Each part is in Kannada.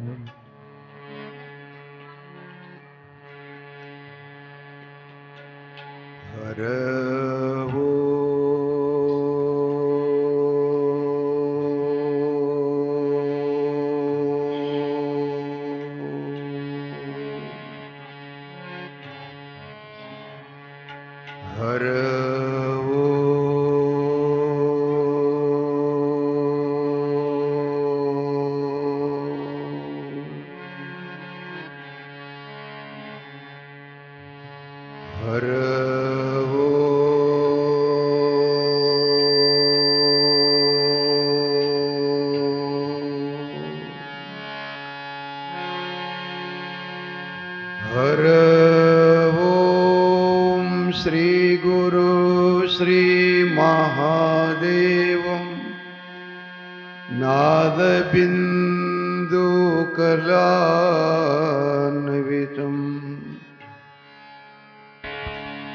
Mm. Hare Hare श्रीमहादेवम् नादबिन्दुकलान्वितम्।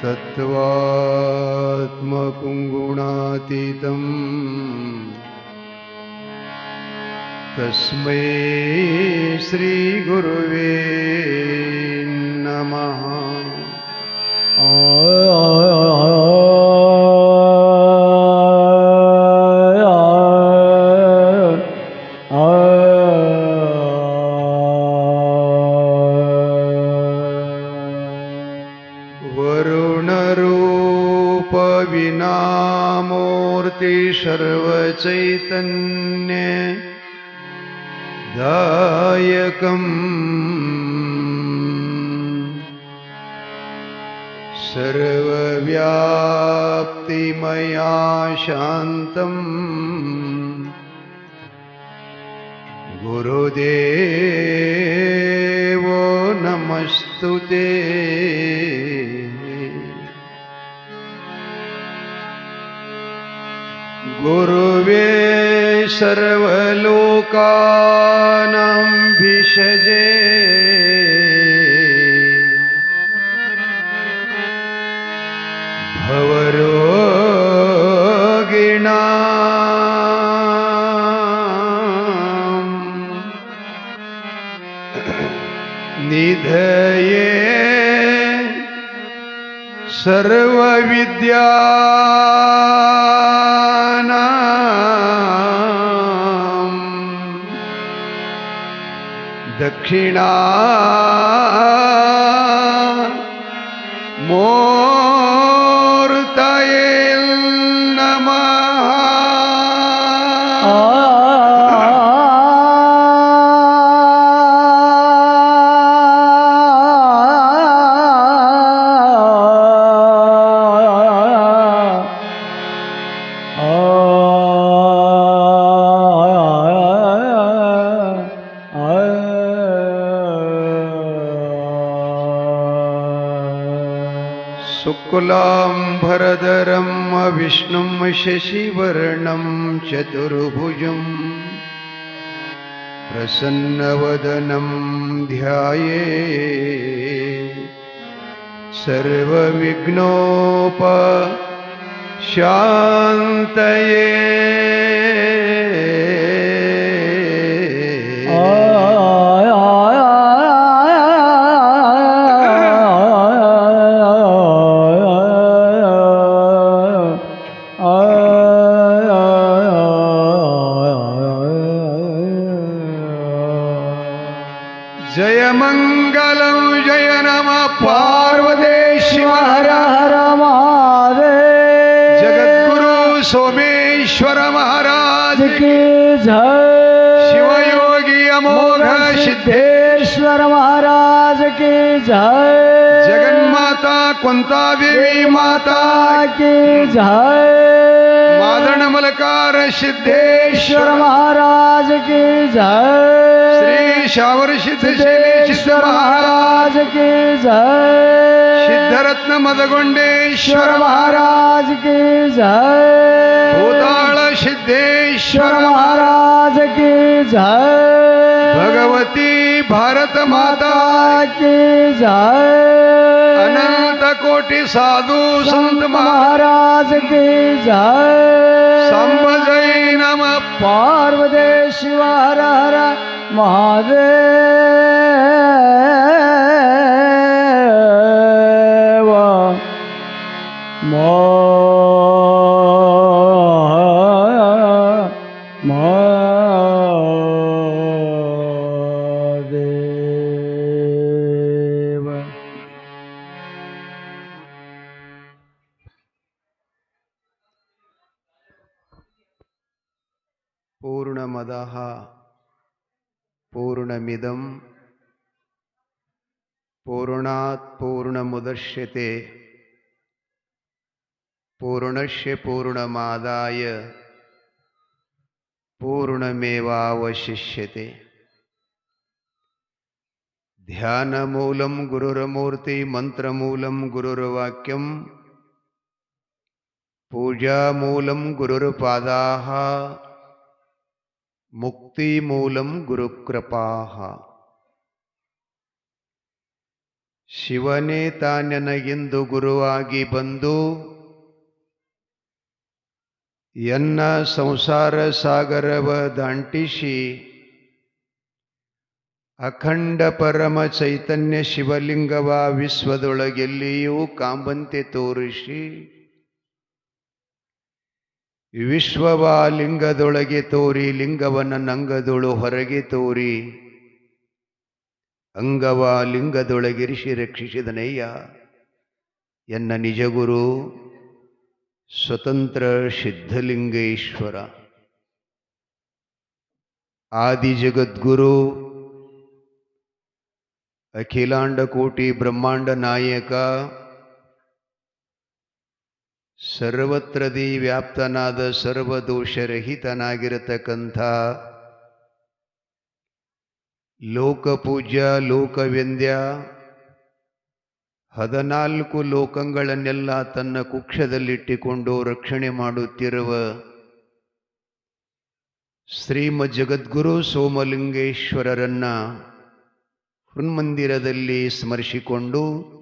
तत्त्वात्मकुङ्गुणातीतम्। तस्मै श्रीगुरुवे। सर्वचैतन्य दायकम् सर्वव्याप्तिमया शान्तम् गुरुदेवो नमस्तु ते गुरुवे सर्वलोकानां भिषजे। निधये सर्वविद्यानाम् दक्षिणा मूर्तये नमः शुक्लाम्भरधरम् विष्णुं शशिवर्णं चतुर्भुजं। प्रसन्नवदनं ध्याये। सर्वविघ्नोप शान्तये जय मंगल जय नमः शिव हर हर महादेव। जगद्गुरु सोमेश्वर महाराज की जय। शिवयोगी अमोघ सिद्धेश्वर महाराज की जय। कुंता देवी माता की जय मादन मलकार सिद्धेश्वर महाराज की जय श्री शावर सिद्ध महाराज की जय सिद्धरत्न मदगुंडेश्वर महाराज की जय भूताळ सिद्धेश्वर महाराज की जय भगवती भारत माता की जय। अनंत कोटि साधु संत महाराज। की जय। सांब जय नम। पार्वती शिव हर हर महादेव महादेव। पूर्णमदः। पूर्णमिदं। पूर्णात् पूर्णमुदश्यते। पूर्णस्य पूर्णमादाय। पूर्णमेवावशिष्यते। ध्यानमूलं गुरुर्मूर्ति मन्त्रमूलं गुरुर्वाक्यं। पूजामूलं गुरुर्पादाः। ಮುಕ್ತಿಮೂಲಂ ಗುರುಕೃಪಾಹ. ಶಿವನೇ ತಾನೆನಗೆಂದು ಗುರುವಾಗಿ ಬಂದು ಎನ್ನ ಸಂಸಾರ ಸಾಗರವ ದಾಂಟಿಸಿ ಅಖಂಡ ಪರಮ ಚೈತನ್ಯ ಶಿವಲಿಂಗವ ವಿಶ್ವದೊಳಗೆಲ್ಲಿಯೂ ಕಾಂಬಂತೆ ತೋರಿಸಿ ವಿಶ್ವವ ಲಿಂಗದೊಳಗೆ ತೋರಿ ಲಿಂಗವನ ನಂಗದೊಳು ಹೊರಗೆ ತೋರಿ. ಅಂಗವ ಲಿಂಗದೊಳಗಿರಿಸಿ ರಕ್ಷಿಸಿದನಯ್ಯ, ಎನ್ನ ನಿಜಗುರು ಸ್ವತಂತ್ರ ಸಿದ್ಧಲಿಂಗೇಶ್ವರ. ಆದಿ ಜಗದ್ಗುರು, ಅಖಿಲಾಂಡ ಕೋಟಿ ಬ್ರಹ್ಮಾಂಡ ನಾಯಕ ಸರ್ವತ್ರದಿ ವ್ಯಾಪ್ತನಾದ ಸರ್ವದೋಷರಹಿತನಾಗಿರತಕ್ಕಂಥ ಲೋಕಪೂಜ್ಯ, ಲೋಕವ್ಯಂದ್ಯ, ಹದಿನಾಲ್ಕು ಲೋಕಗಳನ್ನೆಲ್ಲ ತನ್ನ ಕುಕ್ಷದಲ್ಲಿಟ್ಟುಕೊಂಡು ರಕ್ಷಣೆ ಮಾಡುತ್ತಿರುವ ಶ್ರೀಮ ಜಗದ್ಗುರು ಸೋಮಲಿಂಗೇಶ್ವರರನ್ನ ಹೃನ್ಮಂದಿರದಲ್ಲಿ ಸ್ಮರಿಸಿಕೊಂಡು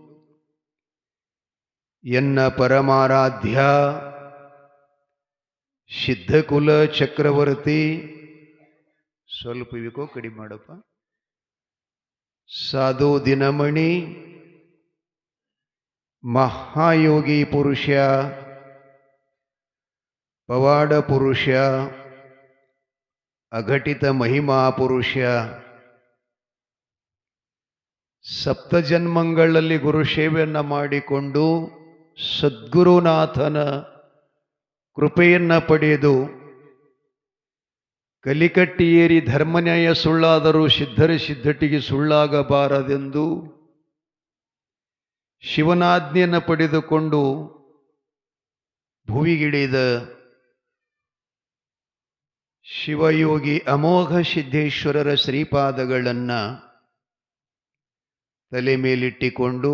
ಎನ್ನ ಪರಮಾರಾಧ್ಯ ಸಿದ್ಧಕುಲ ಚಕ್ರವರ್ತಿ. ಸ್ವಲ್ಪ ಇವಿಕೋ ಕಡಿಮೆ ಮಾಡಪ್ಪ. ಸಾಧು ದಿನಮಣಿ, ಮಹಾಯೋಗಿ ಪುರುಷ, ಪವಾಡ ಪುರುಷ, ಅಘಟಿತ ಮಹಿಮಾ ಪುರುಷ. ಸಪ್ತ ಜನ್ಮಗಳಲ್ಲಿ ಗುರು ಸೇವೆಯನ್ನು ಮಾಡಿಕೊಂಡು ಸದ್ಗುರುನಾಥನ ಕೃಪೆಯನ್ನು ಪಡೆದು ಕಲಿಕಟ್ಟಿಯೇರಿ ಧರ್ಮನ್ಯಾಯ ಸುಳ್ಳಾದರೂ ಸಿದ್ಧರ ಸಿದ್ಧಟಿಗೆ ಸುಳ್ಳಾಗಬಾರದೆಂದು ಶಿವನಾಜ್ಞೆಯನ್ನು ಪಡೆದುಕೊಂಡು ಭುವಿಗಿಳಿದ ಶಿವಯೋಗಿ ಅಮೋಘ ಸಿದ್ದೇಶ್ವರರ ಶ್ರೀಪಾದಗಳನ್ನು ತಲೆ ಮೇಲಿಟ್ಟಿಕೊಂಡು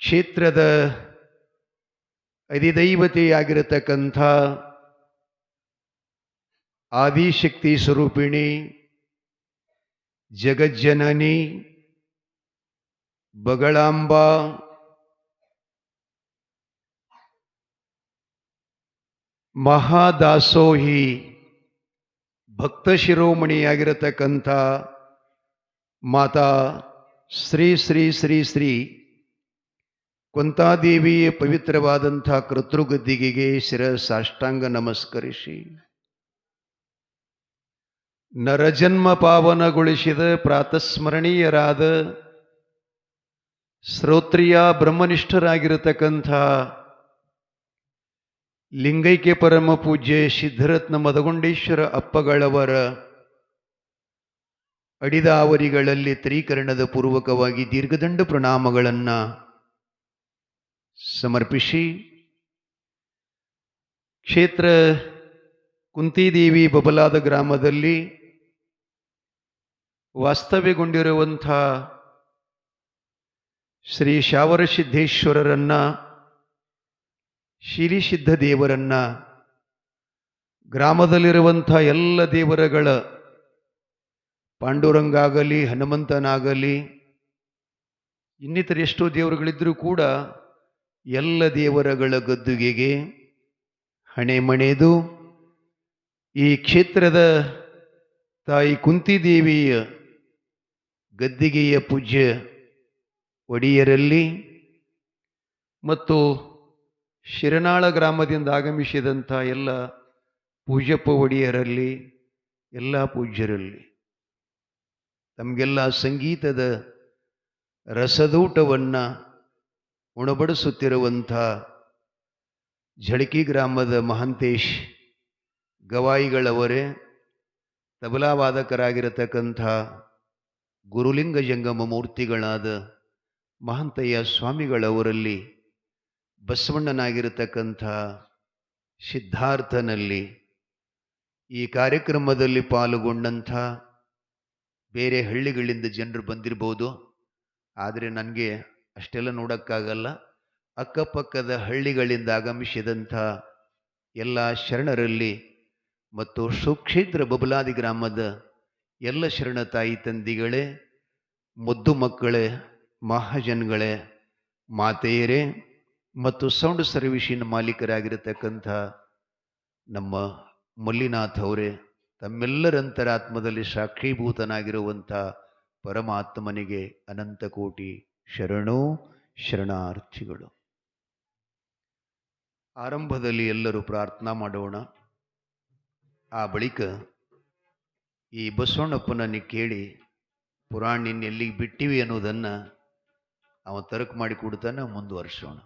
ಕ್ಷೇತ್ರದ ಅಧಿದೈವತೆಯಾಗಿರತಕ್ಕಂಥ ಆದಿಶಕ್ತಿ ಸ್ವರೂಪಿಣಿ ಜಗಜ್ಜನನಿ ಬಗಳಾಂಬ ಮಹಾದಾಸೋಹಿ ಭಕ್ತ ಶಿರೋಮಣಿಯಾಗಿರತಕ್ಕಂಥ ಮಾತಾ ಶ್ರೀ ಶ್ರೀ ಶ್ರೀ ಶ್ರೀ ಕೊಂತಾದೇವಿಯ ಪವಿತ್ರವಾದಂಥ ಕರ್ತೃಗದ್ದಿಗೆಗೆ ಶಿರ ಸಾಷ್ಟಾಂಗ ನಮಸ್ಕರಿಸಿ. ನರಜನ್ಮ ಪಾವನಗೊಳಿಸಿದ ಪ್ರಾತಸ್ಮರಣೀಯರಾದ ಶ್ರೋತ್ರಿಯ ಬ್ರಹ್ಮನಿಷ್ಠರಾಗಿರತಕ್ಕಂಥ ಲಿಂಗೈಕ್ಯ ಪರಮ ಪೂಜ್ಯ ಸಿದ್ಧರತ್ನ ಮದಗೊಂಡೇಶ್ವರ ಅಪ್ಪಗಳವರ ಅಡಿದಾವರಿಗಳಲ್ಲಿ ತ್ರೀಕರಣದ ಪೂರ್ವಕವಾಗಿ ದೀರ್ಘದಂಡ ಪ್ರಣಾಮಗಳನ್ನು ಸಮರ್ಪಿಸಿ. ಕ್ಷೇತ್ರ ಕುಂತಿದೇವಿ ಬಬಲಾದ ಗ್ರಾಮದಲ್ಲಿ ವಾಸ್ತವ್ಯಗೊಂಡಿರುವಂಥ ಶ್ರೀ ಶಾವರ ಸಿದ್ದೇಶ್ವರರನ್ನ ಶಿರಿಸಿದ್ಧ ದೇವರನ್ನ ಗ್ರಾಮದಲ್ಲಿರುವಂಥ ಎಲ್ಲ ದೇವರಗಳ ಪಾಂಡುರಂಗಾಗಲಿ, ಹನುಮಂತನಾಗಲಿ, ಇನ್ನಿತರ ಎಷ್ಟೋ ದೇವರುಗಳಿದ್ದರೂ ಕೂಡ ಎಲ್ಲ ದೇವರಗಳ ಗದ್ದುಗೆಗೆ ಹಣೆ ಮಣೆದು ಈ ಕ್ಷೇತ್ರದ ತಾಯಿ ಕುಂತಿದೇವಿಯ ಗದ್ದಿಗೆಯ ಪೂಜ್ಯ ಒಡೆಯರಲ್ಲಿ ಮತ್ತು ಶಿರನಾಳ ಗ್ರಾಮದಿಂದ ಆಗಮಿಸಿದಂಥ ಎಲ್ಲ ಪೂಜಪ್ಪ ಒಡೆಯರಲ್ಲಿ, ಎಲ್ಲ ಪೂಜ್ಯರಲ್ಲಿ. ತಮಗೆಲ್ಲ ಸಂಗೀತದ ರಸದೂಟವನ್ನು ಉಣಬಡಿಸುತ್ತಿರುವಂಥ ಝಳಕಿ ಗ್ರಾಮದ ಮಹಂತೇಶ್ ಗವಾಯಿಗಳವರೇ, ತಬಲಾವಾದಕರಾಗಿರತಕ್ಕಂಥ ಗುರುಲಿಂಗ ಜಂಗಮ ಮೂರ್ತಿಗಳಾದ ಮಹಂತಯ್ಯ ಸ್ವಾಮಿಗಳವರಲ್ಲಿ ಬಸವಣ್ಣನಾಗಿರತಕ್ಕಂಥ ಸಿದ್ಧಾರ್ಥನಲ್ಲಿ ಈ ಕಾರ್ಯಕ್ರಮದಲ್ಲಿ ಪಾಲ್ಗೊಂಡಂಥ ಬೇರೆ ಹಳ್ಳಿಗಳಿಂದ ಜನರು ಬಂದಿರ್ಬೋದು. ಆದರೆ ನನಗೆ ಅಷ್ಟೆಲ್ಲ ನೋಡೋಕ್ಕಾಗಲ್ಲ. ಅಕ್ಕಪಕ್ಕದ ಹಳ್ಳಿಗಳಿಂದ ಆಗಮಿಸಿದಂಥ ಎಲ್ಲ ಶರಣರಲ್ಲಿ ಮತ್ತು ಸುಕ್ಷೇತ್ರ ಬಬಲಾದಿ ಗ್ರಾಮದ ಎಲ್ಲ ಶರಣ ತಾಯಿ ತಂದಿಗಳೇ, ಮುದ್ದು ಮಕ್ಕಳೇ, ಮಹಾಜನ್ಗಳೇ, ಮಾತೆಯರೇ ಮತ್ತು ಸೌಂಡ್ ಸರ್ವಿಸಿನ ಮಾಲೀಕರಾಗಿರತಕ್ಕಂಥ ನಮ್ಮ ಮಲ್ಲಿನಾಥ್ ಅವರೇ ತಮ್ಮೆಲ್ಲರಂತರಾತ್ಮದಲ್ಲಿ ಸಾಕ್ಷೀಭೂತನಾಗಿರುವಂಥ ಪರಮಾತ್ಮನಿಗೆ ಅನಂತ ಕೋಟಿ ಶರಣು ಶರಣಾರ್ಥಿಗಳು. ಆರಂಭದಲ್ಲಿ ಎಲ್ಲರೂ ಪ್ರಾರ್ಥನಾ ಮಾಡೋಣ. ಆ ಬಳಿಕ ಈ ಬಸವಣ್ಣಪ್ಪನನ್ನು ಕೇಳಿ, ಪುರಾಣ ನಿನ್ನ ಎಲ್ಲಿಗೆ ಬಿಟ್ಟಿವಿ ಅನ್ನೋದನ್ನು ಅವನು ತರಕು ಮಾಡಿ ಕೊಡ್ತಾನೆ, ಮುಂದುವರಿಸೋಣ.